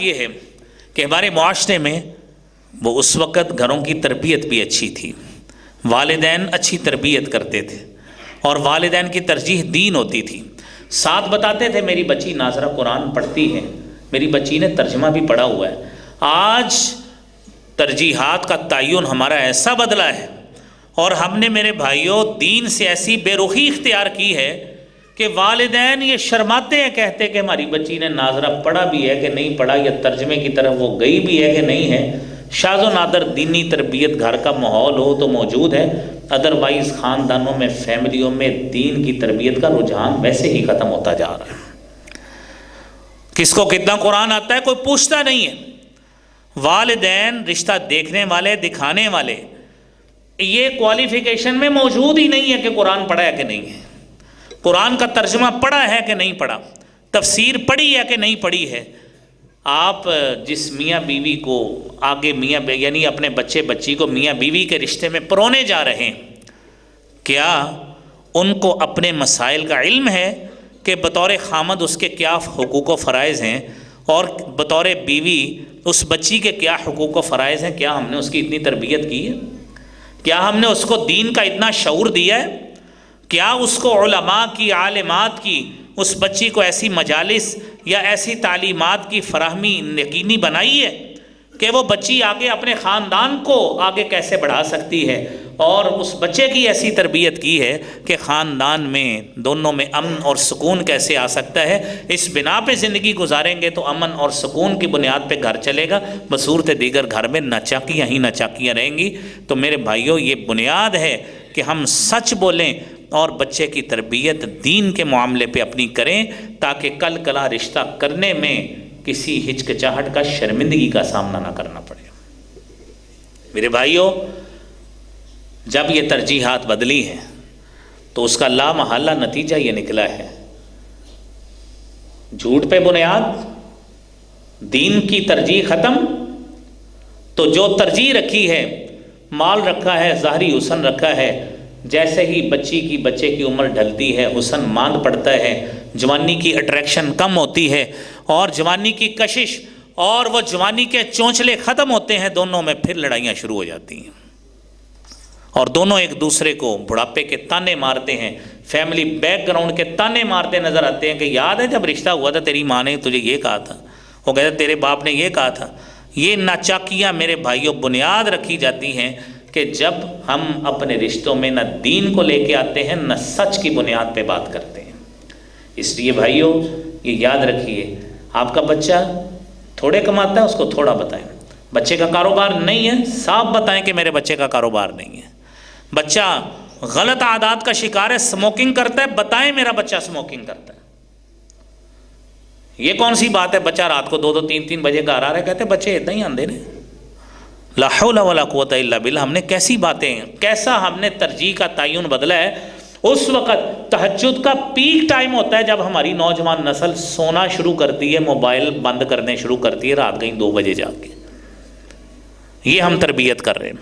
یہ ہے کہ ہمارے معاشرے میں وہ اس وقت گھروں کی تربیت بھی اچھی تھی۔ والدین اچھی تربیت کرتے تھے اور والدین کی ترجیح دین ہوتی تھی۔ ساتھ بتاتے تھے، میری بچی ناظرہ قرآن پڑھتی ہے، میری بچی نے ترجمہ بھی پڑھا ہوا ہے۔ آج ترجیحات کا تعین ہمارا ایسا بدلا ہے اور ہم نے میرے بھائیوں، دین سے ایسی بے رخی اختیار کی ہے کہ والدین یہ شرماتے ہیں، کہتے کہ ہماری بچی نے ناظرہ پڑھا بھی ہے کہ نہیں پڑھا، یا ترجمے کی طرف وہ گئی بھی ہے کہ نہیں ہے۔ شاز و نادر دینی تربیت گھر کا ماحول ہو تو موجود ہے۔ ادروائز خاندانوں میں، فیملیوں میں دین کی تربیت کا رجحان ویسے ہی ختم ہوتا جا رہا ہے۔ کس کو کتنا قرآن آتا ہے کوئی پوچھتا نہیں ہے۔ والدین رشتہ دیکھنے والے، دکھانے والے، یہ کوالیفیکیشن میں موجود ہی نہیں ہے کہ قرآن پڑھا ہے کہ نہیں ہے۔ قرآن کا ترجمہ پڑھا ہے کہ نہیں پڑھا؟ تفسیر پڑھی ہے کہ نہیں پڑھی ہے؟ آپ جس میاں بیوی کو آگے میاں یعنی اپنے بچے بچی کو میاں بیوی کے رشتے میں پرونے جا رہے ہیں، کیا ان کو اپنے مسائل کا علم ہے کہ بطور خامد اس کے کیا حقوق و فرائض ہیں اور بطور بیوی اس بچی کے کیا حقوق و فرائض ہیں؟ کیا ہم نے اس کی اتنی تربیت کی ہے؟ کیا ہم نے اس کو دین کا اتنا شعور دیا ہے؟ کیا اس کو علماء کی، عالمات کی، اس بچی کو ایسی مجالس یا ایسی تعلیمات کی فراہمی یقینی بنائی ہے کہ وہ بچی آگے اپنے خاندان کو آگے کیسے بڑھا سکتی ہے؟ اور اس بچے کی ایسی تربیت کی ہے کہ خاندان میں دونوں میں امن اور سکون کیسے آ سکتا ہے؟ اس بنا پہ زندگی گزاریں گے تو امن اور سکون کی بنیاد پہ گھر چلے گا۔ بصورت دیگر گھر میں نہ چاکیاں ہی نہ چاکیاں رہیں گی۔ تو میرے بھائیوں یہ بنیاد ہے کہ ہم سچ بولیں اور بچے کی تربیت دین کے معاملے پہ اپنی کریں تاکہ کل کلا رشتہ کرنے میں کسی ہچکچاہٹ کا شرمندگی کا سامنا نہ کرنا پڑے۔ میرے بھائیوں جب یہ ترجیحات بدلی ہیں تو اس کا لامحالہ نتیجہ یہ نکلا ہے۔ جھوٹ پہ بنیاد، دین کی ترجیح ختم۔ تو جو ترجیح رکھی ہے مال رکھا ہے ظاہری حسن رکھا ہے۔ جیسے ہی بچی کی بچے کی عمر ڈھلتی ہے، حسن ماند پڑتا ہے۔ جوانی کی اٹریکشن کم ہوتی ہے۔ اور جوانی کی کشش اور وہ جوانی کے چونچلے ختم ہوتے ہیں، دونوں میں پھر لڑائیاں شروع ہو جاتی ہیں۔ اور دونوں ایک دوسرے کو بڑھاپے کے تانے مارتے ہیں۔ فیملی بیک گراؤنڈ کے تانے مارتے نظر آتے ہیں کہ یاد ہے جب رشتہ ہوا تھا، تیری ماں نے تجھے یہ کہا تھا۔ وہ کہتا تیرے باپ نے یہ کہا تھا۔ یہ ناچاکیاں میرے بھائیوں بنیاد رکھی جاتی ہیں کہ جب ہم اپنے رشتوں میں نہ دین کو لے کے آتے ہیں، نہ سچ کی بنیاد پہ بات کرتے ہیں۔ اس لیے بھائیوں، یہ یاد رکھیے، آپ کا بچہ تھوڑے کماتا ہے، اس کو تھوڑا بتائیں۔ بچے کا کاروبار نہیں ہے، صاف بتائیں کہ میرے بچے کا کاروبار نہیں ہے۔ بچہ غلط عادات کا شکار ہے سموکنگ کرتا ہے، بتائیں میرا بچہ سموکنگ کرتا ہے۔ یہ کون سی بات ہے؟ بچہ رات کو دو دو تین تین بجے گھر آ رہے کہتے بچے اتنا ہی آندے نے۔ لا حول ولا قوت الا باللہ، ہم نے کیسی باتیں، کیسا ہم نے ترجیح کا تعین بدلا ہے۔ اس وقت تہجد کا پیک ٹائم ہوتا ہے جب ہماری نوجوان نسل سونا شروع کرتی ہے، موبائل بند کرنے شروع کرتی ہے، رات گئی دو بجے جا کے۔ یہ ہم تربیت کر رہے ہیں۔